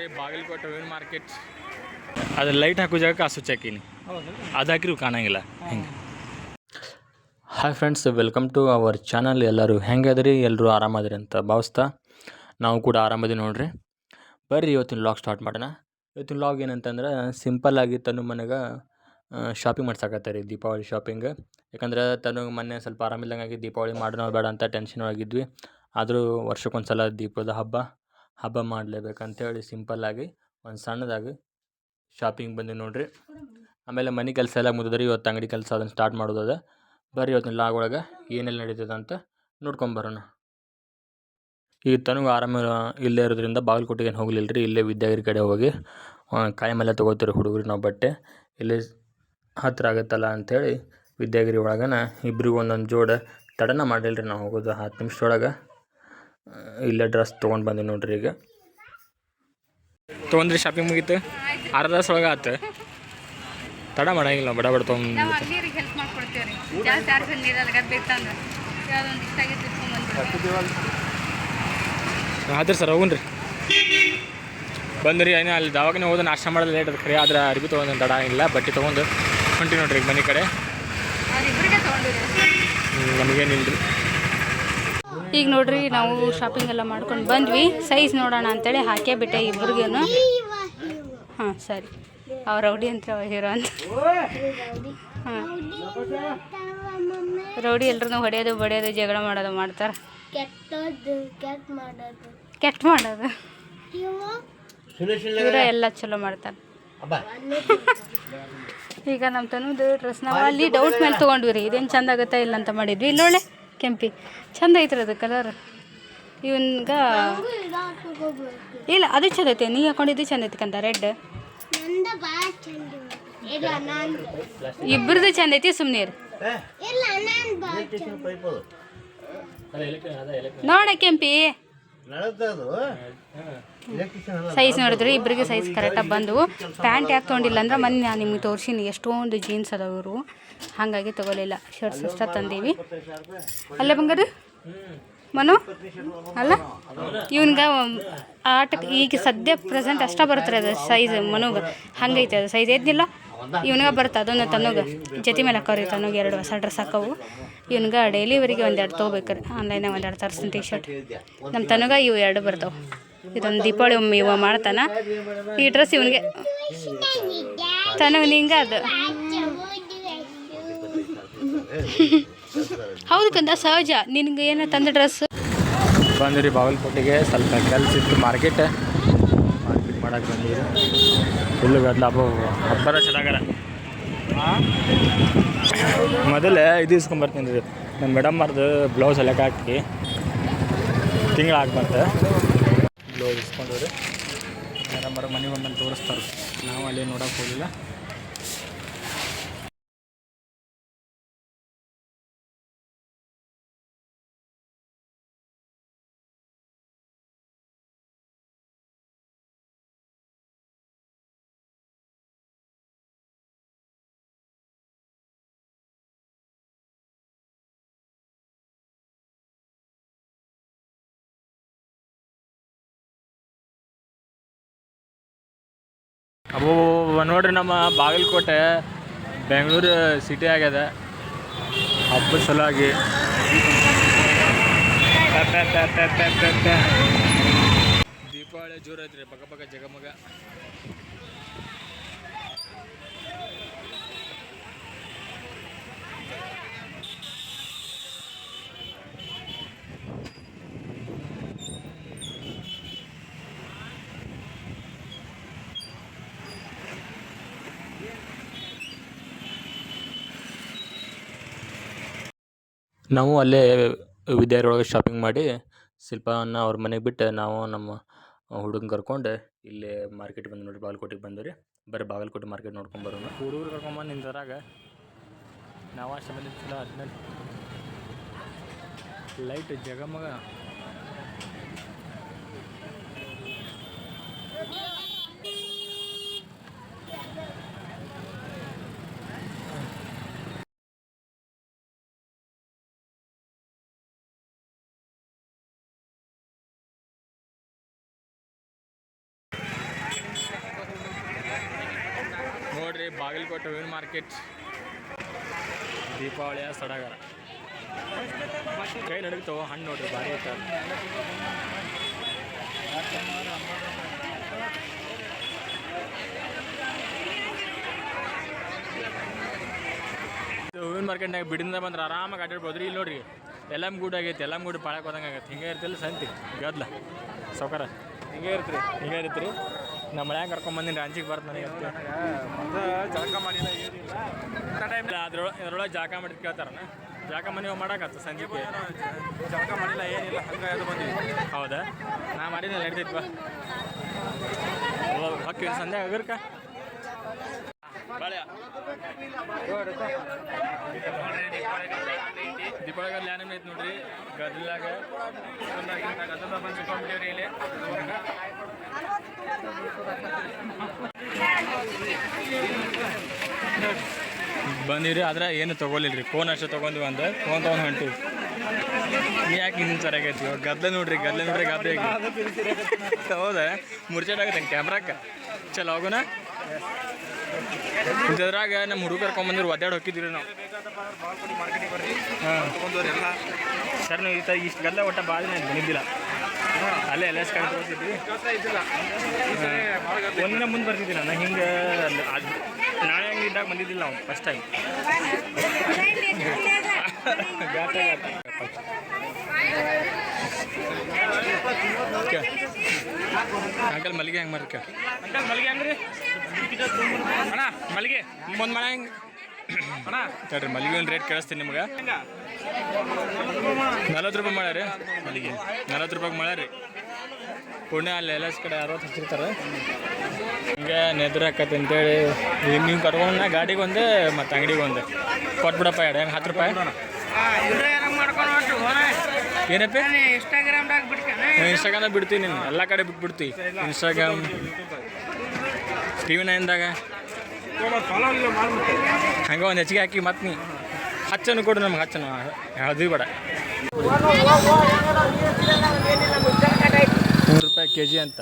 ನೋಡ್ರಿ ಬಾಗಲಕೋಟೆ ಹೂವಿನ ಮಾರ್ಕೆಟ್. ಅದು ಲೈಟ್ ಹಾಕೋ ಜಾಗಕ್ಕೆ ಆ ಸ್ವಿಚ್ ಹಾಕೀನಿ ಹಾಕಿರು ಕಾಣಂಗಿಲ್ಲ. ಹಿಂಗೆ. Hi friends welcome to our channel ಎಲ್ಲರೂ ಹೆಂಗೆ ಎಲ್ಲರೂ ಆರಾಮದಿರಿ ಅಂತ ಭಾವಿಸ್ತಾ. ನಾವು ಕೂಡ ಆರಾಮದಿ ನೋಡ್ರಿ. ಬರ್ರಿ, ಇವತ್ತಿನ ಲಾಗ್ ಸ್ಟಾರ್ಟ್ ಮಾಡೋಣ. ಇವತ್ತಿನ ಲಾಗ್ ಏನಂತಂದ್ರೆ ಸಿಂಪಲ್ಲಾಗಿ ತನ್ನ ಮನೆಗೆ ಶಾಪಿಂಗ್ ಮಾಡ್ಸಕತ್ತಾರೆ ದೀಪಾವಳಿ ಶಾಪಿಂಗ್ ಯಾಕಂದ್ರೆ ತನಗೆ ಮೊನ್ನೆ ಸ್ವಲ್ಪ ಆರಾಮಿಲ್ಲಂಗಾಗಿ ದೀಪಾವಳಿ ಮಾಡೋಣ ಬೇಡ ಅಂತ ಟೆನ್ಷನ್ ಒಳಗಿದ್ವಿ. ಆದರೂ ವರ್ಷಕ್ಕೊಂದ್ಸಲ ದೀಪದ ಹಬ್ಬ. ಹಬ್ಬ ಮಾಡಲೇಬೇಕಂತೇಳಿ ಸಿಂಪಲ್ಲಾಗಿ, ಒಂದು ಸಣ್ಣದಾಗಿ ಶಾಪಿಂಗ್ ಬಂದೆ ನೋಡಿರಿ. ಆಮೇಲೆ ಮನೆ ಕೆಲಸ ಎಲ್ಲ ಮುಗಿದ್ರಿ ಇವತ್ತು ಅಂಗಡಿ ಕೆಲಸ ಅದನ್ನು ಸ್ಟಾರ್ಟ್ ಮಾಡೋದದ. ಬರ್ರಿ ಇವತ್ತಿನ ಲಾಗ್ ಒಳಗೆ ಏನೆಲ್ಲ ನಡೀತದೆ ಅಂತ ನೋಡ್ಕೊಂಬರೋಣ ಈಗ ತನಗೂ ಆರಾಮ ಇಲ್ಲೇ ಇರೋದ್ರಿಂದ ಬಾಗಲಕೋಟೆಗೆ ಏನು ಹೋಗಲಿಲ್ಲ ರೀ ಇಲ್ಲೇ ವಿದ್ಯಾಗಿರಿ ಕಡೆ ಹೋಗಿ. ಕಾಯಮೆಲ್ಲ ತೊಗೋತೀರಿ ಹುಡುಗರು, ನಾವು ಬಟ್ಟೆ. ಇಲ್ಲಿ ಹತ್ತಿರ ಆಗುತ್ತಲ್ಲ ಅಂಥೇಳಿ ವಿದ್ಯಾಗಿರಿ ಒಳಗನ ಇಬ್ಬರಿಗೂ ಒಂದೊಂದು ಜೋಡ ತಡನ ಮಾಡಿಲ್ಲ ರೀ ನಾವು ಹೋಗೋದು ಹತ್ತು ನಿಮಿಷದೊಳಗೆ. ಇಲ್ಲೇ ಡ್ರೆಸ್ ತೊಗೊಂಡು ಬಂದೆ ನೋಡ್ರಿ ಈಗ. ತೊಗೊಂಡ್ರಿ ಶಾಪಿಂಗ್ ಮುಗೀತು. ಅರ್ಧ ತಾಸು ಒಳಗೆ ಆತು. ತಡ ಮಾಡಂಗಿಲ್ಲ ಬಡ ಬಡ ತೊಗೊಂಡು ಆದ್ರೆ ಸರ್ ಹೋಗುನ್ ರೀ. ಬಂದ್ರಿ ಏನೋ ಅಲ್ಲಿ ದವಾಖಾನೆ ಹೋದ ನಾಶ ಮಾಡೋದು ಲೇಟ್ ಅದು ಖರೆ ಆದ್ರೆ ಅರ್ಬಿ ತೊಗೊಂಡು ತಡ ಇಲ್ಲ ಬಟ್ಟೆ ತೊಗೊಂಡು ಹೊಂಟಿ ನೋಡ್ರಿ ಈಗ ಮನೆ ಕಡೆ. ನಮಗೇನಿಲ್ಲ ರೀ ಈಗ ನೋಡ್ರಿ ನಾವು ಶಾಪಿಂಗ್ ಎಲ್ಲ ಮಾಡ್ಕೊಂಡು ಬಂದ್ವಿ. ಸೈಜ್ ನೋಡೋಣ ಅಂತೇಳಿ ಹಾಕೇ ಬಿಟ್ಟೆ ಇಬ್ರಿಗೇನು ಹಾಂ ಸರಿ. ಅವ್ರ ರೌಡಿ ಅಂತ ಹೀರೋ ಅಂತ. ಹಾಂ. ರೌಡಿ ಎಲ್ರೂ ಹೊಡೆಯೋದು ಬಡಿಯೋದು ಜಗಳ ಮಾಡೋದು ಮಾಡ್ತಾರೆ. ಕೆಟ್ಟದ್ದು ಕೆಟ್ಟ ಮಾಡೋದು. ಕೆಟ್ಟ ಮಾಡೋದು. ಇವರ ಎಲ್ಲ ಚಲೋ ಮಾಡ್ತಾರೆ. ಈಗ ನಮ್ಮ ತನದು ಡ್ರೆಸ್ ನಾವು ಅಲ್ಲಿ ಡೌಟ್ ಮೇಲೆ ತೊಗೊಂಡ್ವಿ ರೀ. ಇದೇನು ಚಂದ ಆಗುತ್ತಾ ಇಲ್ಲ ಅಂತ ಮಾಡಿದ್ವಿ. ಇಲ್ಲೊಳ್ಳೆ ಕೆಂಪಿ. ಚಂದ ಐತ್ರಿ ಅದು ಕಲರ್ ಇವನ್ಗ ಇಲ್ಲ ಅದು ಚಂದ ಐತೆ. ನೀ ಹಾಕೊಂಡಿದ್ದು ಚಂದ ಐತಿ ಕಂದ ರೆಡ್ ನಂದ ಭಾಳ ಚಂದ ಇಲ್ಲ ನಾನು ಇಬ್ಬರದು ಚಂದ. ಐತಿ ಸುಮ್ಮನೆ ನೋಡ ಕೆಂಪಿ. ಸೈಜ್ ನೋಡಿದ್ರಿ ಇಬ್ಬರಿಗೆ ಸೈಜ್ ಕರೆಕ್ಟಾಗಿ ಬಂದವು. ಪ್ಯಾಂಟ್ ಯಾಕೆ ತೊಗೊಂಡಿಲ್ಲ ಅಂದ್ರೆ ಮೊನ್ನೆ ನಾನು ನಿಮ್ಗೆ ತೋರಿಸಿನಿ ಎಷ್ಟೊಂದು ಜೀನ್ಸ್ ಅದಾವ ಇವರು. ಹಾಗಾಗಿ ತೊಗೊಲಿಲ್ಲ ಶರ್ಟ್ಸ್ ಅಷ್ಟ ತಂದೀವಿ. ಅಲ್ಲೇ ಬಂಗಾರ? ಮನು? ಅಲ್ಲ? ಇವನ್ಗೆ ಆಟಕ್ಕೆ ಈಗ ಸದ್ಯ ಪ್ರೆಸೆಂಟ್ ಅಷ್ಟ ಬರುತ್ತೆ ಅದು ಸೈಜ್ ಮನುಗೆ. ಹಂಗೈತೆ ಅದು ಸೈಜ್ ಐದಿಲ್ಲ ಇವನ್ಗ ಬರುತ್ತೆ ಅದೊಂದು ತನಗೆ. ಜೊತೆ ಮೇಲೆ ಹಾಕೋರಿ ತನಗೆ ಎರಡು ಹೊಸ ಡ್ರೆಸ್ ಹಾಕವು. ಇವನ್ಗೆ ಡೈಲಿವರಿಗೆ ಒಂದೆರಡು ತೊಗೋಬೇಕ್ರಿ. ಆನ್ಲೈನಾಗ ಒಂದೆರಡು ತರಿಸ್ತೀನಿ ಟೀ ಶರ್ಟ್ ನಮ್ಮ ತನಗ ಇವು ಎರಡು ಬರ್ತಾವೆ. ಇದೊಂದು ದೀಪಾವಳಿ ಒಮ್ಮೆ ಇವ ಮಾಡ್ತಾನ. ಈ ಡ್ರೆಸ್ ಇವನಿಗೆ ತನಗೆ ನಿಂಗೆ ಅದು. ಹೌದು ಕಂದ ಸಹಜ. ನಿನ್ಗೆ ಏನೋ ತಂದ ಡ್ರೆಸ್ ಬಂದ್ರಿ ಬಾಗಲಕೋಟೆಗೆ. ಸ್ವಲ್ಪ ಕೆಲಸ ಇತ್ತು ಮಾರ್ಕೆಟ್ ಮಾರ್ಕೆಟ್ ಮಾಡಕ್ಕೆ ಬಂದಿರಿ ಫುಲ್ಲು ಗದ್ದಲ ಹಬ್ಬ ಹಬ್ಬರ ಚೆನ್ನಾಗರ ಮೊದಲೇ ಇದು ಇಸ್ಕೊಂಬರ್ತೀನಿ ರೀ. ನಮ್ಮ ಮೇಡಮ್ ಮಾರ್ದು ಬ್ಲೌಸ್ ಎಲ್ಲ ಹಾಕಿ ತಿಂಗಳು ಹಾಕ್ಬಂತ ಬ್ಲೌಸ್ ಇಸ್ಕೊಂಡ್ರಿ ಮೇಡಮ್ ಅವ್ರ ಮನೆ ಒಂದನ್ನು ತೋರಿಸ್ತಾರೆ. ನಾವು ಅಲ್ಲಿ ನೋಡೋಕೆ ಹೋಗಿಲ್ಲ. ಅಬ್ಬೋ ನೋಡ್ರಿ ನಮ್ಮ ಬಾಗಲಕೋಟೆ ಬೆಂಗಳೂರು ಸಿಟಿ ಆಗ್ಯದ. ಹಬ್ಬ ಸಲುವಾಗಿ. ದೀಪಾವಳಿ ಜೋರು ಐತ್ರಿ ಪಕ್ಕ ಪಕ್ಕ ಜಗಮಗ. ನಾವು ಅಲ್ಲೇ ವಿದ್ಯಾರೊಳಗೆ ಶಾಪಿಂಗ್ ಮಾಡಿ ಶಿಲ್ಪನ ಅವ್ರ ಮನೆಗೆ ಬಿಟ್ಟು ನಾವು ನಮ್ಮ ಹುಡುಗನ ಕರ್ಕೊಂಡು ಇಲ್ಲೇ ಮಾರ್ಕೆಟ್ ಬಂದು ನೋಡಿರಿ, ಬಾಗಲಕೋಟೆಗೆ ಬಂದು ರೀ. ಬರೀ ಬಾಗಲಕೋಟೆ ಮಾರ್ಕೆಟ್ ನೋಡ್ಕೊಂಡು ಬರೋಣ. ಹುಡುಗರು ಕರ್ಕೊಂಬಂದು ನಿಂತರಾಗ ನಾವು ಅಷ್ಟು ಮಂದಿ ಚಲೋ ಹದಿನೈದು ಲೈಟ್ ಜಗಮಗ. ಬಾಗಲಕೋಟೆ ಹೂವಿನ ಮಾರ್ಕೆಟ್. ದೀಪಾವಳಿಯ ಸಡಗರ. ಕೈ ನಡಗ್ತಾವ ಹಣ್ಣು ನೋಡ್ರಿ, ಭಾರಿ ಹೂವಿನ ಮಾರ್ಕೆಟ್ನಾಗ ಬಿಡಿಂದ ಬಂದ್ರೆ ಆರಾಮಾಗಿ ಆಟಾಡ್ಬೋದು ರೀ ಇಲ್ಲಿ ನೋಡ್ರಿ, ಎಲ್ಲಮ್ ಗೂಡ್ ಆಗೈತೆ, ಎಲ್ಲಮ್ ಗೂಡ್ ಪಾಳಕ್ಕೆ ಹೋದಂಗೆ ಆಗೈತೆ. ಹಿಂಗೆ ಇರ್ತಿಲ್ಲ ಸಂತಿ, ಗದ್ಲ ಸೌಕರ ಹಿಂಗೆ ಇರ್ತೀರಿ ಹಿಂಗೆ ಇರ್ತೀರಿ. ನಮ್ಮ ಮನ್ಯಾಗ ಕರ್ಕೊಂಬಂದಿನಿ ರಾಂಚಿಗೆ ಬರ್ತ ನನಗೆ ಜಳಕ ಮಾಡಿಲ್ಲ ಏನಿಲ್ಲ ಅದ್ರೊಳಗೆ ಜಳಕ ಮಾಡಿದ್ ಕೇಳ್ತಾರನ? ಜಳಕ ಮನೆ ಮಾಡಕತ್ತ ಸಂಜೆಗೆ? ಜಳಕ ಮಾಡಿಲ್ಲ ಏನಿಲ್ಲ ಹಂಗೆ ಅದು ಹೌದಾ ನಾ ಮಾಡಿದ್ನಲ್ಲ ನಡೀತೈತಿ ಬಾ ಸಂಜೆ ಅಗರ್ಕ ಬಾಳೆ ದೀಪಾವಳಿ ಗದ್ಲ ಏನೇನು ಐತಿ ನೋಡ್ರಿ. ಗದ್ಲಾಗ ಬಂದಿರಿ ಆದ್ರೆ ಏನು ತೊಗೊಲಿಲ್ರಿ ಫೋನ್ ಅಷ್ಟೇ ತಗೊಂಡ್ವಿ ಅಂದ್ರೆ ಫೋನ್ ತೊಗೊಂಡು ಹೊಂಟಿವಿ. ಯಾಕೆ ಇನ್ನೊಂದು ಸರಿಯಾಗೈತಿ ಇವಾಗ ಗದ್ಲ ನೋಡ್ರಿ ಗದ್ಲ ನೋಡ್ರಿ ಗದ್ದೆ ಹೌದಾ? ಮುರ್ಚಾಟ್ ಆಗತ್ತೆ ಕ್ಯಾಮ್ರಾಕ ಚಲೋ ಹೋಗೋಣ? ಇಂಥದ್ರಾಗ ನಮ್ಮ ಹುಡುಗ ಕರ್ಕೊಂಬಂದಿರು ಒದ್ದಾಡಿ ಹೋಗಿದ್ರಿ ನಾವು. ಹಾಂ. ಸರ್ ನೀವು ಈ ತರ ಇಷ್ಟು ಗದ್ಲ ಒಟ್ಟ ಭಾಳ ನಾನು ಬಂದಿದ್ದಿಲ್ಲ. ಅಲ್ಲೇ ಎಲ್ಲ ಕಡೆ ತಗೋತಿದ್ವಿ ಕೇಳ್ತಾ ಇದ್ದಿಲ್ಲ ಈ ಸರಿ ಭಾಳ ಗದ್ದಲ ಒಂದಿನ ಮುಂದೆ ಬರ್ತಿದ್ದಿಲ್ಲ ನಾನು ಹಿಂಗೆ ಅದು ನಾಳೆ ಹಂಗೆ ಇದ್ದಾಗ ಬಂದಿದ್ದಿಲ್ಲ ನಾವು ಫಸ್ಟ್ ಟೈಮ್ ಅಂಕಲ್ ಮಲ್ಲಿಗೆ ಹೆಂಗೆ ಮಾರ್ಕ ಅಂಕಲ್ ಮಲ್ಲಿಗೆ ಹೆಂಗ್ರಿ ಅಣ್ಣ, ಮಲ್ಲಿಗೆ. ಒಂದು ಮನೆ ಹೆಂಗೆ? ಅಣ್ಣ ತಡ್ರಿ ಮಲ್ಲಿಗೆ ಒಂದು ರೇಟ್ ಕೇಳಿಸ್ತೀನಿ ನಿಮ್ಗೆ. ನಲ್ವತ್ತು ರೂಪಾಯಿ ಮಾಡ್ಯಾರಿ ಮಲ್ಲಿಗೆ. ನಲ್ವತ್ತು ರೂಪಾಯಿಗೆ ಮಾಡ್ಯಾರಿ ಪುಣ್ಯ ಅಲ್ಲಿ ಎಲ್ಲ ಕಡೆ ಅರವತ್ತು ಹಚ್ಚಿರ್ತಾರೆ. ಹಿಂಗೆ ನೆದ್ರ ಹಾಕತ್ತೆ ಅಂತೇಳಿ. ನೀವು ಕರ್ಕೊಂಡ ಗಾಡಿಗೆ ಒಂದೇ ಮತ್ತು ಅಂಗಡಿಗೆ ಒಂದೇ. ಕೊಟ್ಬಿಡಪ್ಪ ಎರಡು, ಹೆಂಗೆ? ಹತ್ತು ರೂಪಾಯಿ? ಏನಪ್ಪ? ಇನ್ಸ್ಟಾಗ್ರಾಮ್ದಾಗ ಇನ್ಸ್ಟಾಗ್ರಾಮ್ ಇನ್ಸ್ಟಾಗ್ರಾಮ್ದಾಗ ಬಿಡ್ತೀನಿ ನೀನು. ಎಲ್ಲ ಕಡೆ ಬಿಟ್ಬಿಡ್ತೀವಿ ಇನ್ಸ್ಟಾಗ್ರಾಮ್ ಟಿ ವಿ ನೈನ್ದಾಗ ಹಂಗೆ ಒಂದು ಹೆಚ್ಚಿಗೆ ಹಾಕಿ ಮತ್ತೆ ನೀ. ಹಚ್ಚನು ಕೊಡು ನಮ್ಗೆ ಹಚ್ಚನು ಅದು ಬೇಡ. ನೂರು ರೂಪಾಯಿ ಕೆ ಜಿ ಅಂತ.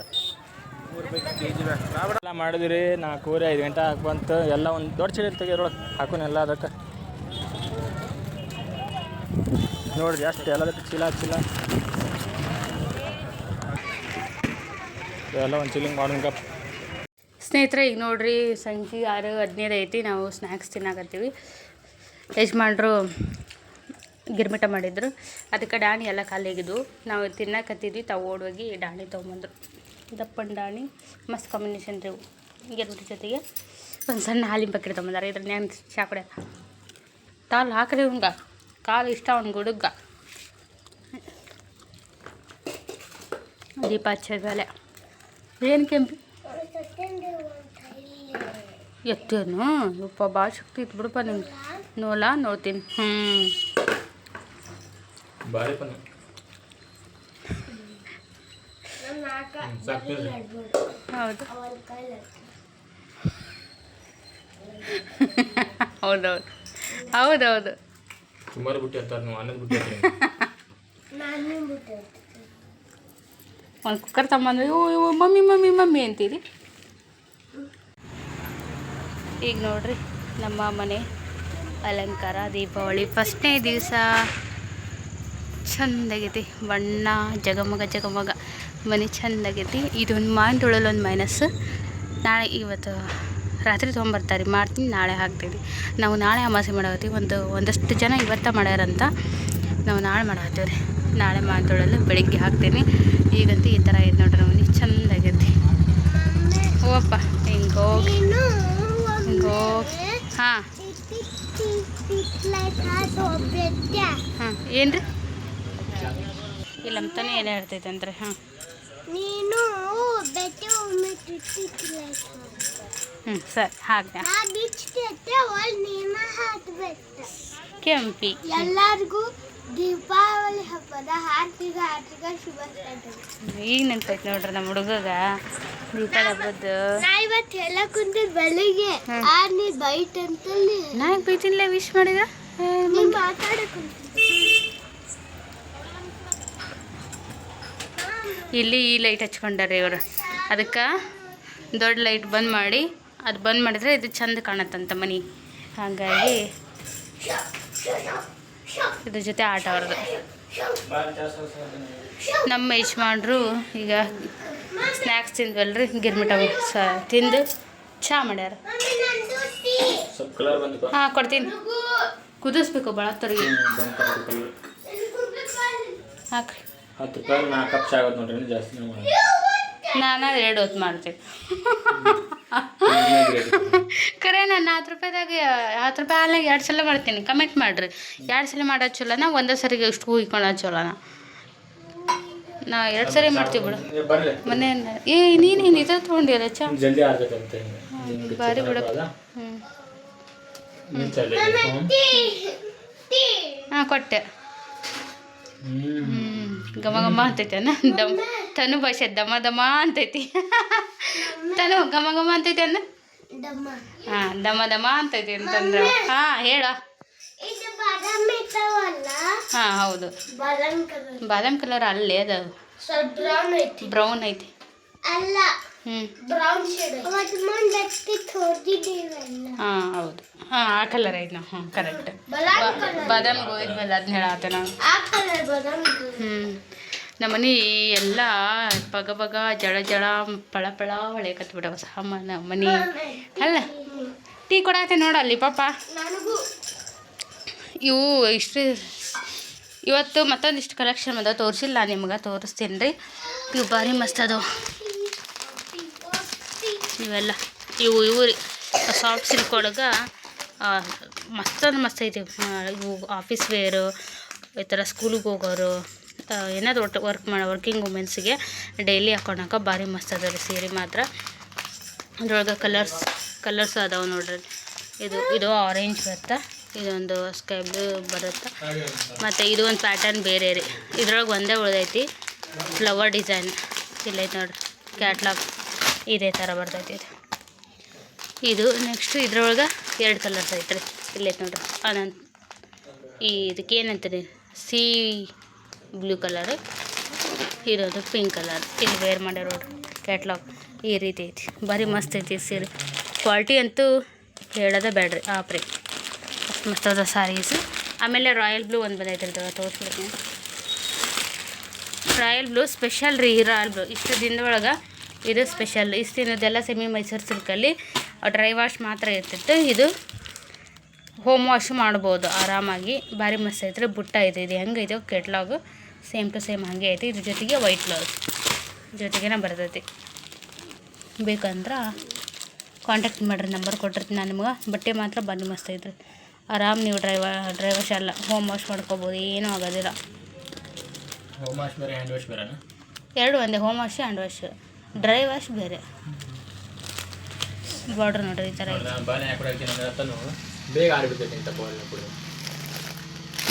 ಎಲ್ಲ ಮಾಡಿದ್ರಿ ನಾಲ್ಕೂವರೆ ಐದು ಗಂಟೆ ಹಾಕ್ಬಂತ ಎಲ್ಲ ಒಂದು ದೊಡ್ಡ ಚೀಲ ತೆಗಿದ್ರೊಳಗೆ ಹಾಕೋಣ ಎಲ್ಲ ಅದಕ್ಕೆ. ನೋಡ್ರಿ ಅಷ್ಟು, ಎಲ್ಲದಕ್ಕೆ ಚೀಲ ಚೀಲ ಎಲ್ಲ ಒಂದು ಚೀಲಿಂಗ್ ಸ್ನೇಹಿತರೆ, ಈಗ ನೋಡ್ರಿ, ಸಂಜೆ ಆರು ಹದಿನೈದು ಐತಿ, ನಾವು ಸ್ನ್ಯಾಕ್ಸ್ ತಿನ್ನಾಕತ್ತೀವಿ. ಯಜಮಾನ್ರು ಗಿರ್ಮಿಟ ಮಾಡಿದ್ರು. ಅದಕ್ಕೆ ಡಾಣಿ ಎಲ್ಲ ಖಾಲಿಯಾಗಿದ್ವು ನಾವು ತಿನ್ನಕತ್ತಿದ್ವಿ, ತಾವು ಓಡೋಗಿ ಡಾಣಿ ತೊಗೊಂಬಂದ್ರು. ದಪ್ಪನ ಡಾಣಿ ಮಸ್ತ್ ಕಾಂಬಿನೇಷನ್ ರೀ ಗಿರ್ಮಿಟ ಜೊತೆಗೆ. ಒಂದು ಸಣ್ಣ ಹಾಲಿನ ತೊಗೊಂಬಂದಾರ. ಇದ್ರ ನ್ಯಾನ್ ಚಾ ಕುಡಿಯ ತಾಲ್ ಹಾಕ್ರಿ ಇವಂಗ ಕಾಲು ಇಷ್ಟ ಅವ್ನ ಗುಡುಗ ದೀಪ ಹಚ್ಚದ ಮೇಲೆ. ಏನು ಕೆಂಪು? ಎತ್ತೇನು? ಯಪ್ಪ ಭಾಳ ಶಕ್ತಿ ಇತ್ತು ಬಿಡಪ್ಪ ನಿಮ್ಗೆ ನೋಲ ನೋಡ್ತೀನಿ. ಹ್ಞೂ ಹೌದು. ಹೌದೌದು. ಹೌದೌದು. ಸುಮಾರು ಬಿಟ್ಟು ಇರ್ತಾರೆ ನೀವು ಅನ್ನದ ಬಿಟ್ಟು ಒಂದು ಕುಕ್ಕರ್ ತಮ್ಮಂದ್ರೆ ಓ ಇವು ಮಮ್ಮಿ ಮಮ್ಮಿ ಮಮ್ಮಿ ಅಂತೀರಿ. ಈಗ ನೋಡ್ರಿ, ನಮ್ಮ ಮನೆ ಅಲಂಕಾರ, ದೀಪಾವಳಿ. ಫಸ್ಟ್ನೇ ದಿವಸ ಚಂದಾಗೈತಿ. ಬಣ್ಣ, ಜಗಮಗ ಜಗಮಗ. ಮನೆ ಚಂದಾಗೈತಿ. ಇದೊಂದು ಮಾವಿನ ತುಳಲ್ಲಿ ಒಂದು ಮೈನಸ್ ನಾಳೆ ಇವತ್ತು ರಾತ್ರಿ ತೊಗೊಂಬರ್ತಾರೆ, ಮಾಡ್ತೀನಿ, ನಾಳೆ ಹಾಕ್ತೀವಿ ನಾವು ನಾಳೆ ಅಮಾಸೆ ಮಾಡತ್ತೀವಿ ಒಂದು, ಒಂದಷ್ಟು ಜನ ಇವತ್ತ ಮಾಡ್ಯಾರಂತ, ನಾವು ನಾಳೆ ಮಾಡತ್ತೀವಿ ರೀ. ನಾಳೆ ಮಾವಿನ ಬೆಳಿಗ್ಗೆ ಹಾಕ್ತೀನಿ. ಈಗಂತೂ ಈ ಥರ ಐತೆ ನೋಡ್ರಿ ಮನೆ ಚಂದಾಗೈತಿ ಓಪ್ಪ ಹಿಂಗೆ ಹೋಗಿ ನೀನು ಹಿಂಗೆ ಹೋಗಿ. ಹಾಂ. ಹಾಂ ಏನು ರೀ ಇಲ್ಲ ಅಂತಾನೆ ಏನು ಹೇಳ್ತೈತೆ ಅಂದ್ರೆ, ಹಾಂ. ನೀನು ಹ್ಞೂ ಸರಿ ಹಾಕ್ಬೇಕು ಕೆಂಪಿ. ಎಲ್ಲರಿಗೂ ದೀಪಾವಳಿ ಹಬ್ಬದ ಹಾರ್ದಿಕ ಹಾರ್ದಿಕ ಶುಭಾಶಯಗಳು. ಈಗ ನೆನ್ಪೈತೆ ನೋಡ್ರಿ ನಮ್ಮ ಹುಡುಗಗ? ದೀಪಾವಳಿ ಹಬ್ಬದ್ದು. ನಾ ಇವತ್ತು ಎಲ್ಲ ಕುಂತಿದ್ ಬೆಳಿಗ್ಗೆ. ಆ ನೀ ಬೈಟ್ ಅಂತಲ್ಲಿ. ನಾ ಬೈತಿನ್ಲೆ ವಿಶ್ ಮಾಡಿದ? ನೀ ಮಾತಾಡಕ್ ಇಲ್ಲಿ ಈ ಲೈಟ್ ಹಚ್ಕೊಂಡಾರೆ ಇವರು. ಅದಕ್ಕೆ ದೊಡ್ಡ ಲೈಟ್ ಬಂದ್ ಮಾಡಿ ಅದು ಬಂದ್ ಮಾಡಿದ್ರೆ ಇದು ಚಂದ ಕಾಣತ್ತಂತ ಮನೆ. ಹಾಗಾಗಿ ಇದ್ರ ಜೊತೆ ಆಟ ಆಡೋದು. ನಮ್ಮ ಯಜಮಾನ್ರು ಈಗ ಸ್ನ್ಯಾಕ್ಸ್ ತಿಂದ್ವಲ್ರಿ ಗಿರ್ಮಿಟ ಸ ತಿಂದು ಚಾ ಮಾಡ್ಯಾರ. ಹಾಂ ಕೊಡ್ತೀನಿ. ಕುದಿಸ್ಬೇಕು ಬಹಳ ಹಾಕ್ರಿ. ಹತ್ತು ರೂಪಾಯಿ ನಾಲ್ಕು ಕಪ್ ಚಾ ಆಗುತ್ತೆ ನೋಡ್ರಿ ಜಾಸ್ತಿ ನಾನು ಎರಡು ಹೊತ್ತು ಮಾಡ್ತೀನಿ. ಕರೆ ನಾನು ಹತ್ತು ರೂಪಾಯಿದಾಗ ಹತ್ತು ರೂಪಾಯಿ ಹಾಲ್ನಾಗ ಎರಡು ಸಲ ಮಾಡ್ತೀನಿ. ಕಮೆಂಟ್ ಮಾಡಿರಿ. ಎರಡು ಸಲ ಮಾಡೋದು ಚಲೋನ ಒಂದೇ ಸರಿಗೆ ಇಷ್ಟು ಹೂಯ್ಕೊಳೋದು ಚಲೋನ? ನಾ ಎರಡು ಸರಿ ಮಾಡ್ತೀವಿ ಬಿಡು. ಮನೆ ಮೊನ್ನೆ ಏ ನೀನು ಏನು ಇದು ತೊಗೊಂಡಿಲ್ಲ ಚಾ? ಜಲ್ದಿ ಆಗ್ತೈತೆ ಬಾರಿ ಬಿಡಪ್ಪ ಹ್ಞೂ ಹಾಂ ಕೊಟ್ಟೆ. ಹ್ಞೂ ಘಮ ಘಮ ಅಂತೈತಿ ಅನ್ನ ದಮ್ ತನು ಭಾಷೆ ದಮ ದಮ ಅಂತೈತಿ. ತನು ಘಮ ಘಮ ಅಂತೈತಿ ಅನ್ನ? ಹಾ ದಮ ದಮ ಅಂತೈತಿ ಅಂತಂದ್ರೆ. ಹಾಂ ಹೇಳ. ಹಾ ಹೌದು. ಬಾದಾಮಿ ಕಲರ್. ಅಲ್ಲೇ ಅದು. ಬ್ರೌನ್ ಐತಿ. ಬ್ರೌನ್ ಐತಿ. ಅಲ್ಲ ಬ್ರೌನ್ ಶೇಡ್ ಅವತ್ತು ಮಂಡಕ್ಕಿ ತೋರ್ದಿದ್ದೀವಲ್ಲ. ಹಾಂ ಹೌದು. ಹಾಂ ಆ ಕಲರ್ ಐತಿ. ನಾವು ಹಾಂ ಕರೆಕ್ಟ್ ಬಾದಾಮ್ ಗೋಯ್ದ್ಮೇಲೆ ಅದನ್ನ ಹೇಳತ್ತೆ ನಾನು ಆ ಕಲರ್ ಬಾದಾಮಿ ಕಲರ್ ಹ್ಞೂ ನಮ್ಮನೆ ಎಲ್ಲ ಬಗ ಬಗ ಜಳ ಜಳ ಪಳ ಪಳ ಹೊಳೆಕತ್ ಬಿಡವ ಸಾಮಾನ ಮನೆ ಅಲ್ಲ ಟೀ ಕೊಡತ್ತೆ ನೋಡಲ್ಲಿ ಪಾಪ. ನನಗೂ. ಇವು ಇಷ್ಟು ಇವತ್ತು ಮತ್ತೊಂದಿಷ್ಟು ಕಲೆಕ್ಷನ್ ಅದ. ತೋರಿಸಿಲ್ಲ ನಿಮ್ಗೆ ತೋರಿಸ್ತೀನಿ ರೀ. ಇವು ಭಾರಿ ಮಸ್ತ್ ಅದಾವ. ಇವೆಲ್ಲ ಇವು ಇವು ರೀ ಸಾಫ್ಟ್ ಸಿಲ್ಕ್ ಒಳಗೆ ಮಸ್ತಂದು ಮಸ್ತ್ ಐತಿ ಇವು ಆಫೀಸ್ ವೇರು ಈ ಥರ ಸ್ಕೂಲಿಗೆ ಹೋಗೋರು ಏನಾದ್ರು ಒಟ್ಟು ವರ್ಕ್ ಮಾಡೋ ವರ್ಕಿಂಗ್ ವುಮೆನ್ಸಿಗೆ ಡೈಲಿ ಹಾಕೊಳಕ ಭಾರಿ ಮಸ್ತ್ ಅದ ರೀ ಸೀರೆ ಮಾತ್ರ. ಅದ್ರೊಳಗೆ ಕಲರ್ಸ್ ಕಲರ್ಸ್ ಅದಾವೆ ನೋಡ್ರಿ. ಇದು ಇದು ಆರೆಂಜ್ ಬರುತ್ತೆ, ಇದೊಂದು ಸ್ಕೈ ಬ್ಲೂ ಬರುತ್ತೆ, ಮತ್ತು ಇದು ಒಂದು ಪ್ಯಾಟರ್ನ್ ಬೇರೆ ರೀ. ಇದ್ರೊಳಗೆ ಒಂದೇ ಉಳ್ದೈತಿ ಫ್ಲವರ್ ಡಿಸೈನ್ ಇಲ್ಲೈತೆ ನೋಡ್ರಿ ಕ್ಯಾಟ್ಲಾಗ್ ಇದೇ ಥರ ಬರ್ತೈತಿ ಇದು. ನೆಕ್ಸ್ಟ್ ಇದ್ರೊಳಗೆ ಎರಡು ಕಲರ್ಸ್ ಐತ್ರಿ. ಇಲ್ಲೈತೆ ನೋಡ್ರಿ. ಅನಂತ. ಈ ಇದಕ್ಕೆ ಏನಂತೀರಿ? ಸಿ ಬ್ಲೂ ಕಲರ್ ಇರೋದು ಪಿಂಕ್ ಕಲರ್ ಇಲ್ಲಿ ವೇರ್ ಮಾಡ್ಯಾರ ನೋಡ್ರಿ. ಕ್ಯಾಟ್ಲಾಗ್ ಈ ರೀತಿ ಐತಿ. ಭಾರಿ ಮಸ್ತ್ ಐತಿ ಸೀರೆ. ಕ್ವಾಲಿಟಿ ಅಂತೂ ಹೇಳೋದೇ ಬೇಡ್ರಿ. ಆಪ್ರಿ. ಮಸ್ತ್ ಅದ ಸಾರೀಸ್ ಆಮೇಲೆ ರಾಯಲ್ ಬ್ಲೂ ಒಂದು ಬಂದೈತೆ ತೋರಿಸ್ಬಿಡ್ತೀನಿ. ರಾಯಲ್ ಬ್ಲೂ ಸ್ಪೆಷಲ್ ರೀ ರಾಯಲ್ ಬ್ಲೂ ಇಷ್ಟು ದಿನದೊಳಗೆ ಇದು ಸ್ಪೆಷಲ್. ಇಷ್ಟು ತಿನ್ನೋದೆಲ್ಲ ಸೆಮಿ ಮೈಸೂರು ಸಿಲ್ಕಲ್ಲಿ ಡ್ರೈ ವಾಶ್ ಮಾತ್ರ ಇರ್ತಿತ್ತು. ಇದು ಹೋಮ್ ವಾಶ್ ಮಾಡ್ಬೋದು. ಆರಾಮಾಗಿ. ಭಾರಿ ಮಸ್ತ್ ಐತ್ರಿ. ಬುಟ್ಟ ಐತೆ ಇದು ಹೆಂಗೆ ಇದೆ ಕೆಟ್ಲಾಗು ಸೇಮ್ ಟು ಸೇಮ್ ಹಾಗೆ ಐತೆ. ಇದ್ರ ಜೊತೆಗೆ ವೈಟ್ ಬ್ಲೌಸ್ ಜೊತೆಗೇನೆ ಬರ್ತೈತಿ. ಬೇಕಂದ್ರೆ ಕಾಂಟ್ಯಾಕ್ಟ್ ಮಾಡಿರಿ. ನಂಬರ್ ಕೊಟ್ಟಿರ್ತೀನಿ ನಾನು ನಿಮ್ಗೆ. ಬಟ್ಟೆ ಮಾತ್ರ ಬಂದು ಮಸ್ತ್ ಐತ್ರಿ. ಆರಾಮ್ ನೀವು ಡ್ರೈವ ಡ್ರೈ ವಾಶ್ ಅಲ್ಲ ಹೋಮ್ ವಾಶ್ ಮಾಡ್ಕೋಬೋದು. ಏನೂ ಆಗೋದಿಲ್ಲ. ಎರಡು ಒಂದೇ. Home wash hand wash dry wash ಬೇರೆ. ಬಾರ್ಡರ್ ನೋಡ್ರಿ ಈ ಥರ ಬೇಗ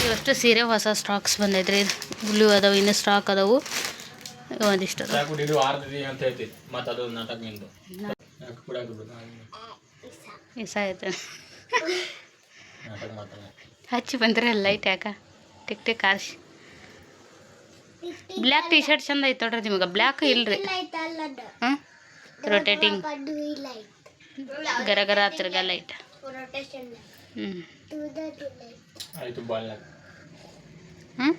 ಇವಷ್ಟು ಸೀರೆ ಹೊಸ ಸ್ಟಾಕ್ಸ್ ಬಂದೈತ್ರಿ. ಬ್ಲೂ ಅದಾವೆ ಇನ್ನು ಸ್ಟಾಕ್ ಅದಾವು. ಒಂದಿಷ್ಟು ಆಯ್ತು. ಹಚ್ಚಿ ಬಂದ್ರೆ ಲೈಟ್ ಯಾಕ? ಟಿಕ್ ಟಿಕ್ ಆರ್ಸಿ. ಬ್ಲ್ಯಾಕ್ ಟಿ ಶರ್ಟ್ ಚಂದ ಐತೆ ನೋಡ್ರಿ ನಿಮಗೆ. ಬ್ಲ್ಯಾಕ್ ಇಲ್ರಿ. ಹಾಂ ರೊಟೇಟಿಂಗ್ ಲೈಟ್ ಗರ ಗರ ತಿರ್ಗ ಲೈಟ್ ಹ್ಞೂ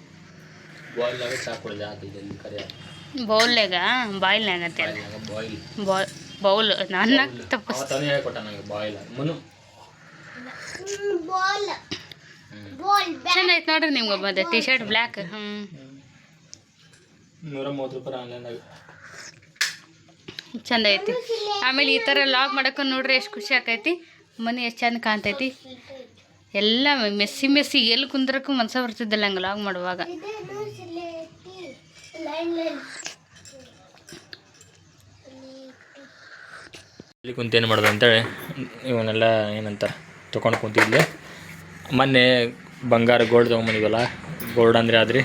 ಬಾಲ್ನಾಗ ಬಾಯ್ಲ್ನಾಗ ಅಂತ ಬೌಲ್ ನಾನು ತಪ್ಪಿಸ್ ಅವತ್ತವನೇ ಹೇಳ್ಕೊಟ್ಟ ನನಗೆ ಬಾಯ್ಲ ಮನು. ಬಾಲ್ ಬಾಲ್ ಚಂದ ಐತೆ ನೋಡ್ರಿ ನಿಮ್ಗೆ ಬಂದೆ ಟಿ ಶರ್ಟ್ ಬ್ಲ್ಯಾಕ್ ಹ್ಞೂ ನೂರ ಮೂವತ್ತು ರೂಪಾಯಿ ಆನ್ಲೈನ್ದಾಗ ಚಂದ ಐತಿ. ಆಮೇಲೆ ಈ ಥರ ಲಾಗ್ ಮಾಡೋಕೆ ನೋಡ್ರಿ ಎಷ್ಟು ಖುಷಿ ಆಕೈತಿ. ಮನೆ ಎಷ್ಟು ಚಂದ ಕಾಣ್ತೈತಿ. ಎಲ್ಲ ಮೆಸ್ಸಿ ಮೆಸ್ಸಿ ಎಲ್ಲಿ ಕುಂದ್ರಕ್ಕೂ ಮನ್ಸ ಬರ್ತಿದ್ದಿಲ್ಲ ಹಂಗೆ ಲಾಗ್ ಮಾಡುವಾಗ. ಇಲ್ಲಿ ಕುಂತು ಏನು ಮಾಡೋದು ಅಂತೇಳಿ ಇವನ್ನೆಲ್ಲ ಏನಂತ ತೊಗೊಂಡು ಕುಂತಿದ್ಲೆ ಮೊನ್ನೆ ಬಂಗಾರ ಗೋಲ್ಡ್ ತೊಗೊಂಬಂದಿವಲ್ಲ ಗೋಲ್ಡ್ ಅಂದರೆ ಆದ್ರಿ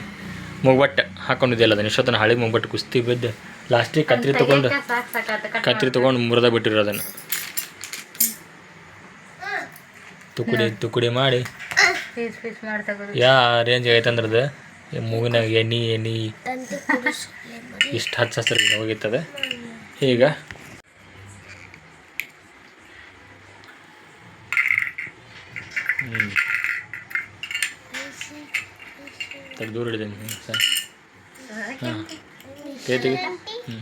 ಮೂಗ್ಬಟ್ಟು ಹಾಕೊಂಡಿದ್ದಿಲ್ಲ ಅದನ್ನು. ಇಷ್ಟೊತ್ತನ ಹಳೆ ಮೂಗ್ಬಟ್ಟು ಕುಸ್ತಿ ಬಿದ್ದು. ಲಾಸ್ಟಿಗೆ ಕತ್ರಿ ತಗೊಂಡು ಕತ್ರಿ ತಗೊಂಡು ಮುರಿದ ಬಿಟ್ಟಿರೋ ಅದನ್ನು. ತುಕುಡಿ ತುಕುಡಿ ಮಾಡಿ. ಯಾ ರೇಂಜ್ ಐತಂದ್ರದ್ದು ಮೂವಿನ ಎಣ್ಣಿ ಎಣ್ಣಿ. ಇಷ್ಟು ಹಚ್ಚ ಹಸಿರು ಹೋಗಿರ್ತದೆ ಈಗ? ಹ್ಞೂ ತಡ ದೂರ ಹಿಡಿದೀನಿ ಸರ್. ಹಾಂ. ಕೇತಿಗೆ ಹ್ಞೂ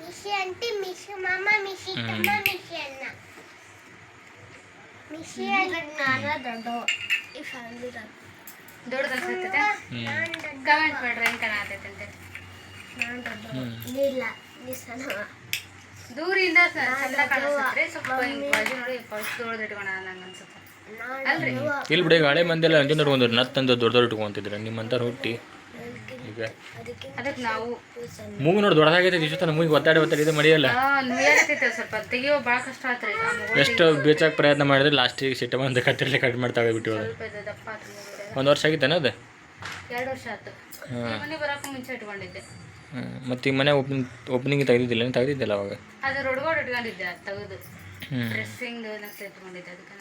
ಮಿಶಿ ಆಂಟಿ ಮಿಶಿ ಮಾಮ ಮಿಶಿ ತಮ್ಮ ಮಿಶಿ ಅಣ್ಣ. ಮಿಶಿ ನಾನು ದೊಡ್ಡ ಈ ಫ್ಯಾಮಿಲಿ ದೊಡ್ಡದು ಅನ್ಸುತ್ತೆ ಹ್ಞೂ ಕಮೆಂಟ್ ಮಾಡ್ರಿ ಹೆಂಗೆ ಕಾಣತೈತೆ ಅಂತ ನಾನು ದೊಡ್ಡ ಇಲ್ಲ ನೀ ಸಣ್ಣ ದೂರಿಂದ ಚಂದ ಕಾಣಿಸುತ್ತೆ ಸ್ವಲ್ಪ ಬಾಜು ನೋಡಿ ಫಸ್ಟ್ ದೊಡ್ಡದು ಇಟ್ಕೊಳ ನಂಗೆ ಅನ್ಸುತ್ತೆ. ಅಲ್ರಿ? ಇಲ್ಲಿ ಬಿಡಿ ಹಳೆ ಮಂದಿಲ್ಲ ಅಂಜು ನೋಡ್ಕೊಂಡು ಅಂತ ದೊಡ್ಡ ದೊಡ್ಡ ಇಟ್ಕೊಂತಿದ್ರೆ. ನಿಮ್ಮಂತ ಹುಟ್ಟಿ ಈಗ ಅದಕ್ಕೆ ನಾವು ಮೂಗು ನೋಡಿ ದೊಡ್ಡದಾಗೈತೆ ಇಷ್ಟು ಮೂಗಿಗೆ ಒತ್ತಾಡಿ ಒತ್ತಾಡಿ ಇದು ಮಡಿಯಲ್ಲ. ಸ್ವಲ್ಪ. ತೆಗಿಯೋ ಭಾಳ ಕಷ್ಟ ಆತ್ರಿ. ಎಷ್ಟು ಬೇಚಾಗಿ ಪ್ರಯತ್ನ ಮಾಡಿದ್ರೆ ಲಾಸ್ಟಿಗೆ ಸಿಟ್ಟ ಬಂದು ಕಟ್ಟಿರ್ಲಿ ಕಟ್ ಮಾಡ್ತಾವೆ ಬಿಟ್ಟು ಸ್ವಲ್ಪ ಇದು ದಪ್ಪ ಆತು ಮೂಗು ಒಂದು ವರ್ಷ ಆಗಿತ್ತೇನ ಅದು? ಎರಡು ವರ್ಷ ಆಯ್ತು ಮನೆ ಬರೋಕ್ಕೂ ಮುಂಚೆ ಇಟ್ಕೊಂಡಿದ್ದೆ. ಮತ್ತು ಈ ಮನೆ ಓಪನಿಂಗ್ ಓಪನಿಂಗ್ ತೆಗೆದಿದ್ದಿಲ್ಲ ನೀನು ತೆಗೆದಿದ್ದಿಲ್ಲ ಅವಾಗ? ಅದು ರೊಡ್ಗೋಡ್ ಇಟ್ಕೊಂಡಿದ್ದೆ ಅದು ತೆಗೆದು. ಡ್ರೆಸ್ಸಿಂಗ್ ನಕ್ಸ್ ಇಟ್ಕೊಂಡಿದ್ದೆ ಅದಕ್ಕೆ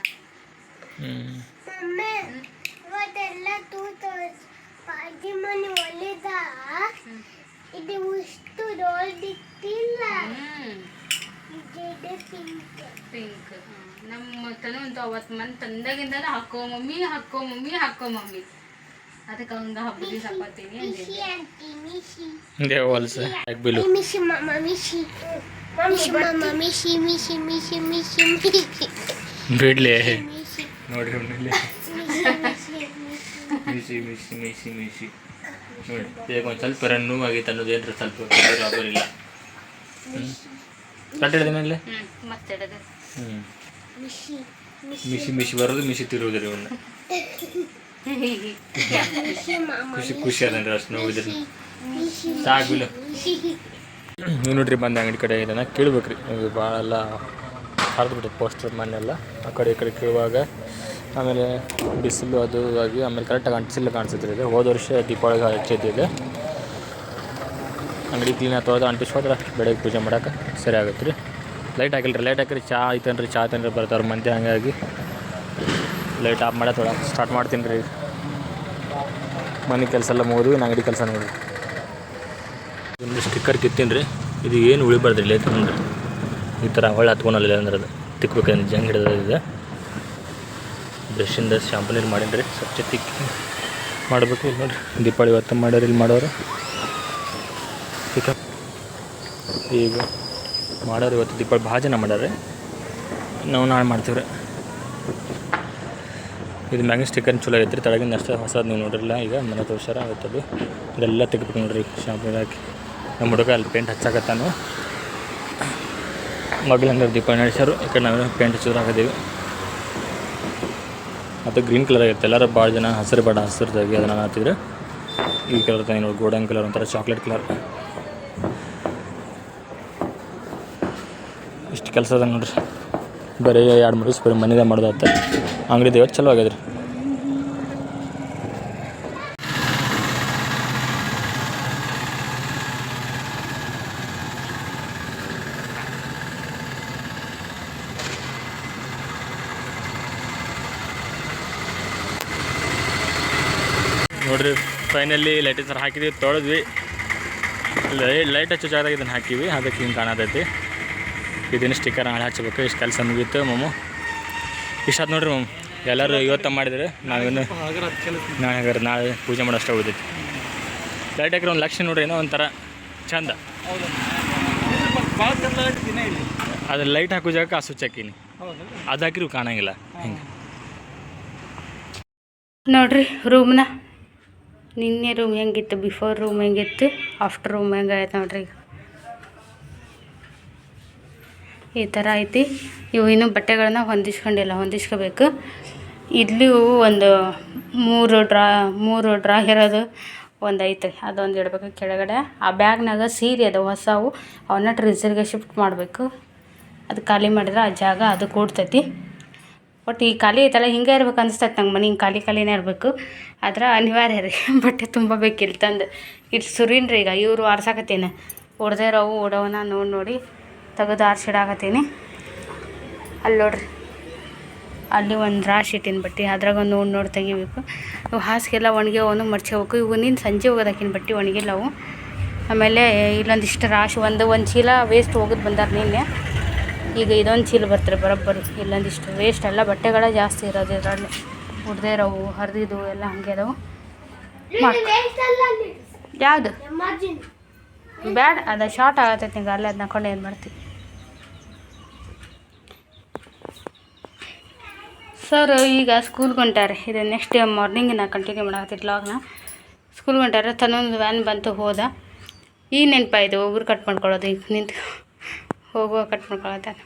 ಇವತ್ತೆಲ್ಲ ತೂತ. ಪಾಜಿ ಮನೆ ಒಲಿದ ಇದು ಇಷ್ಟು ದೊಡ್ಡಿತ್ತಿಲ್ಲ ಪಿಂಕ್ ಪಿಂಕ್ ನಮ್ಮ ತನು ಅಂತ ಅವತ್ತು ಮನೆ ತಂದಾಗಿಂದನೂ ಹಾಕೋ ಮಮ್ಮಿ ಹಾಕೋ ಮಮ್ಮಿ ಹಾಕೋ ಮಮ್ಮಿ. ಅದಕ್ಕೆ ಹಂಗ ಹಬ್ಬದ ದಿವಸ ಹಾಕೋತೀನಿ ಮಿಶಿ ಮಿಶಿ ಹೊಲ್ಸ. ಮಿಶಿ ಮಾಮ ಮಿಶಿ ಮಿಶಿ ಮಾಮ ಮಿಶಿ ಮಿಶಿ ಮಿಶಿ ಮಿಶಿ ಮಿಶಿ ಬಿಡ್ಲಿ. ಮಿಶಿ ನೋಡಿ ಇಲ್ಲಿ ಮಿಶಿ ಮಿಶಿ ಮಿಸಿ ಮಿಸಿ ಮಿಸಿ ಮಿಸಿ ನೋಡಿ ಈಗ ಒಂದು ಸ್ವಲ್ಪ ರನ್ ನೋವಾಗೈತೆ ಅನ್ನೋದು ಏನ್ರ ಸ್ವಲ್ಪ ಆಗೋರಿಲ್ಲ ಹ್ಞೂ ಕಟ್ ಹಿಡ್ದಿನಲ್ಲಿ ಹ್ಞೂ ಮಿಶಿ ಮಿಸಿ ಮಿಸಿ ಬರೋದು ಮಿಸಿ ತಿರುವುದ್ರಿ ಇವನ್ನ ಮಿಶಿ ಖುಷಿ ಖುಷಿ ಅದನ್ರಿ ಅಷ್ಟು ಬಿಲು ಮಿಶಿ ನೀವು ನೋಡ್ರಿ ಬಂದ ಅಂಗಡಿ ಕಡೆ ಇದನ್ನು ಕೇಳ್ಬೇಕ್ರಿ. ಭಾಳ ಎಲ್ಲ ಹರಿದು ಬಿಟ್ಟೈತೆ ಪೋಸ್ಟರ್ ಮನೆಲ್ಲ ಆ ಕಡೆ ಈ ಕಡೆ ಕೇಳುವಾಗ ಆಮೇಲೆ ಬಿಸಿಲು ಅದು ಆಗಿ ಆಮೇಲೆ ಕರೆಕ್ಟಾಗಿ ಅಂಟಿಸಿಲ್ಲ ಕಾಣಿಸುತ್ತೆ ಇದು. ಹೋದ ವರ್ಷ ದೀಪಾವಳಿಗೆ ಹಚ್ಚಿದ್ದಿದೆ ಅಂಗಡಿ ಕ್ಲೀನ್ ತೊಳೆದು ಅಂಟಿಸಿ ಹೋದ್ರೆ ಬೆಳಗ್ಗೆ ಪೂಜೆ ಮಾಡೋಕೆ ಸರಿ ಆಗುತ್ತೆ ರೀ. ಲೈಟ್ ಹಾಕಿಲ್ಲ ರೀ ಲೈಟ್ ಹಾಕಿರಿ. ಚಾ ಐತನ್ರಿ, ಚಾ ತಿನ್ರಿ ಬರ್ತಾರೆ ಮಂದಿ ಹಂಗಾಗಿ. ಲೈಟ್ ಆಫ್ ಮಾಡೋ ತೊಗೊಳಕ್ಕೆ ಸ್ಟಾರ್ಟ್ ಮಾಡ್ತೀನಿ ರೀ. ಮನೆ ಕೆಲಸ ಎಲ್ಲ ಮುಗಿದ್ವಿ ಇನ್ನು ಅಂಗಡಿ ಕೆಲಸ ನೋಡಿರಿ. ಒಂದು ಸ್ಟಿಕ್ಕರ್ ಕಿತ್ತೀನಿ ರೀ. ಇದು ಏನು ಉಳಿಬಾರ್ದು ಇಲ್ಲಿ ಅಂದ್ರೆ ಈ ಥರ ಹೊಳೆ ಹತ್ಕೊಳಲ್ಲ ಅಂದ್ರೆ ಅದು ತಿಕ್ಬೇಕಂದ್ರೆ ಜಂಗ್ ಹಿಡಿದಿದೆ ಬ್ರಷಿಂದ ಶಾಂಪು ನೀರು ಮಾಡೀನಿ ರೀ. ಸ್ವಚ್ಛ ತಿಕ್ಕಿ ಮಾಡಬೇಕು ಇಲ್ಲಿ ನೋಡಿರಿ. ದೀಪಾವಳಿ ಇವತ್ತು ಮಾಡೋರು ಇಲ್ಲಿ ಮಾಡೋರು. ಪಿಕಪ್ ಈಗ ಮಾಡೋರು ಇವತ್ತು ದೀಪಾವಳಿ ಭಾಳ ಜನ ಮಾಡ್ಯಾರ ನಾವು ನಾಳೆ ಮಾಡ್ತೀವಿ ರೀ ಇದು ಮ್ಯಾಗಿನ ಸ್ಟಿಕ್ಕರ್ ಚಲೋ ಐತ್ರಿ. ತಳಗಿನ ಅಷ್ಟೇ ಹೊಸದು ನೀವು ನೋಡಿರಲ್ಲ ಈಗ ಮನೆ ತೋಷರ ಆಗುತ್ತದು ಇದೆಲ್ಲ ತೆಗಿಬೇಕು ನೋಡ್ರಿ ಶಾಂಪು ಹಾಕಿ ನಮ್ಮ ಹುಡುಗ ಅಲ್ಲಿ ಪೇಂಟ್ ಹಚ್ಚಾಕತ್ತಾನು. ಮಗಳು ಹಂಗಾರೆ ದೀಪ ನಡೆಸ್ಯಾರು. ಈ ಕಡೆ ನಾವೇನು ಪೇಂಟ್ ಹಚ್ಚಿದ್ರು ಹಾಕಿದ್ದೀವಿ ಮತ್ತು ಗ್ರೀನ್ ಕಲರ್ ಆಗಿರುತ್ತೆ. ಎಲ್ಲರೂ ಭಾಳ ಜನ ಹಸಿರು ಬೇಡ, ಹಸಿರು ಅದನ್ನು ಹಾಕಿದ್ರೆ ಈ ಕಲರ್ ತಾನೆ ನೋಡಿ ಗೋಡನ್ ಕಲರ್ ಒಂಥರ ಚಾಕ್ಲೇಟ್ ಕಲರ್ ಇಷ್ಟು ಕೆಲಸ ಅದ ನೋಡ್ರಿ. ಬರೀ ಎರಡು ಮೂರು ದಿವಸ ಬರೀ ಮನೆದೇ ಮಾಡೋದಾತ. ಅಂಗಡಿ ದೇವತ್ತು ಚಲೋ ಆಗ್ಯದ್ರಿ. ನೋಡ್ರಿ ಫೈನಲಿ ಲೈಟ್ ಸರ್ ಹಾಕಿದ್ವಿ, ತೊಳೆದ್ವಿ. ಲೈಟ್ ಹಚ್ಚೋ ಜಾಗದಾಗ ಇದನ್ನು ಹಾಕಿವಿ ಅದಕ್ಕೆ ಹಿಂಗೆ ಕಾಣತೈತಿ. ಇದನ್ನು ಸ್ಟಿಕ್ಕರ್ ನಾಳೆ ಹಚ್ಚಬೇಕು ಇಷ್ಟು ಕೆಲಸ ಮುಗೀತು, ಮಮ್ಮು. ಇಷ್ಟು ನೋಡ್ರಿ ಮ್ಯಾಮ್. ಎಲ್ಲರೂ ಇವತ್ತು ಮಾಡಿದ್ರೆ ನಾವೇನು ನಾಳೆ ಹಾಗಾದ್ರೆ ನಾಳೆ ಪೂಜೆ ಮಾಡೋ ಅಷ್ಟೇ ಉಳಿದೈತಿ ಲೈಟ್ ಹಾಕಿರೋ ಒಂದು ಲಕ್ಷ ನೋಡ್ರಿ, ಏನೋ ಒಂಥರ ಚಂದ. ಅದು ಲೈಟ್ ಹಾಕೋ ಜಾಗಕ್ಕೆ ಆ ಸ್ವಿಚ್ ಹಾಕೀನಿ ಅದು ಹಾಕಿರು ಕಾಣಂಗಿಲ್ಲ. ಹಿಂಗೆ. ನೋಡ್ರಿ ರೂಮ್ನ ನಿನ್ನೆ ರೂಮ್ ಹೆಂಗಿತ್ತು ಬಿಫೋರ್ ರೂಮ್ ಹೆಂಗಿತ್ತು ಆಫ್ಟರ್ ರೂಮ್ ಹೆಂಗಾಯ್ತು ನೋಡ್ರಿ ಈಗ. ಈ ಥರ ಐತಿ. ಇವು ಇನ್ನೂ ಬಟ್ಟೆಗಳನ್ನ ಹೊಂದಿಸ್ಕೊಂಡಿಲ್ಲ, ಹೊಂದಿಸ್ಕೋಬೇಕು. ಇಲ್ಲಿ ಒಂದು ಮೂರು ಡ್ರಾ ಮೂರು ಡ್ರಾ ಇರೋದು ಒಂದು ಐತೆ. ಅದೊಂದು ಇಡಬೇಕು ಕೆಳಗಡೆ. ಆ ಬ್ಯಾಗ್ನಾಗ ಸೀರೆ ಅದು ಹೊಸವು ಅವನ್ನ ಟ್ರಿಸರ್ಗೆ ಶಿಫ್ಟ್ ಮಾಡಬೇಕು. ಅದು ಖಾಲಿ ಮಾಡಿದ್ರೆ ಆ ಜಾಗ ಅದು ಕೂಡ್ತೈತಿ. ಒಟ್ಟು ಈ ಖಾಲಿ ಐತಲ್ಲ, ಹಿಂಗೆ ಇರ್ಬೇಕು ಅನಿಸ್ತೈತೆ ನಂಗೆ ಮನೆ. ಹಿಂಗೆ ಖಾಲಿ ಖಾಲಿನೇ ಇರಬೇಕು. ಆದ್ರೆ ಅನಿವಾರ್ಯ ರೀ, ಬಟ್ಟೆ ತುಂಬ ಬೇಕಿಲ್ಲ ತಂದು ಇಲ್ಲಿ ಸುರೀನ್ರಿ ಈಗ, ಇವರು ಆರ್ಸಾಕತ್ತೀನಿ. ಹೊಡೆದೇ ಇರೋವು ಓಡೋವನ್ನ ನೋಡಿ ನೋಡಿ. ತೆಗೆದು ಆರ್ಸಿಡಾಕತ್ತೀನಿ. ಅಲ್ಲಿ ನೋಡ್ರಿ. ಅಲ್ಲಿ ಒಂದು ರಾಶಿ ಇಟ್ಟಿನ ಬಟ್ಟೆ. ಅದ್ರಾಗ ಒಂದು ನೋಡಿ ನೋಡಿ ತೆಗಿಬೇಕು. ಇವು ಹಾಸಿಗೆಲ್ಲ ಒಣಗ್ಯಾವನು ಮಡ್ಚ್ಕೋಬೇಕು ಇವು ನೀನು ಸಂಜೆ ಹೋಗೋದಾಕಿನ ಬಟ್ಟೆ ಒಣಗಿಲ್ಲ ಅವು. ಆಮೇಲೆ ಇಲ್ಲೊಂದಿಷ್ಟು ರಾಶಿ ಒಂದು ಒಂದು ಚೀಲ ವೇಸ್ಟ್ ಹೋಗೋದು ಬಂದಾರ ನಿನ್ನೆ. ಈಗ ಇದೊಂದು ಚೀಲ ಬರ್ತಾರೆ ಬರೋಬ್ಬರಿ. ಇಲ್ಲೊಂದಿಷ್ಟು ವೇಸ್ಟ್ ಎಲ್ಲ ಬಟ್ಟೆಗಳ ಜಾಸ್ತಿ ಇರೋದು ಇದರಲ್ಲಿ. ಉಡ್ದೇ ಇರೋವು ಹರಿದಿದ್ದು ಎಲ್ಲ ಹಂಗೆ ಇದಾವೆ. ಯಾವುದು? ಬ್ಯಾಡ ಅದು ಶಾರ್ಟ್ ಆಗತ್ತೈತಿ ನಿಂಗೆ. ಅಲ್ಲೇ ಅದನ್ನ ಹಾಕೊಂಡು ಏನು ಮಾಡ್ತೀವಿ ಸರ್, ಈಗ ಸ್ಕೂಲ್ಗೆ ಹೊಂಟಾರೆ. ಇದು ನೆಕ್ಸ್ಟ್ ಡೇ ಮಾರ್ನಿಂಗ್ ನಾ ಕಂಟಿನ್ಯೂ ಮಾಡತ್ತೀನಿ ಬ್ಲಾಗ್ನ ಸ್ಕೂಲ್ಗೆ ಹೊಂಟಾರೆ, ತನ್ನೊಂದು ವ್ಯಾನ್ ಬಂತು, ಹೋದ. ಈಗ ನೆನಪಾಯಿತು ಒಬ್ರು ಕಟ್ ಮಾಡ್ಕೊಳ್ಳೋದು, ಈಗ ನಿಂತು. ಹೋಗುವ, ಕಟ್ ಮಾಡ್ಕೊಳತ್ತಾನೆ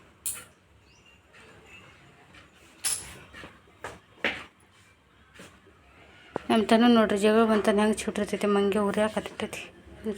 ನಮ್ಮ ತನ ನೋಡ್ರಿ, ಜಗಳ ಬಂತಾನೆ ಹೆಂಗೆ ಚುಟ್ಟಿರ್ತೈತಿ ಮಂಗೆ ಉರಿಯಾಕತ್ತೈತಿ ಹಿಂಗೆ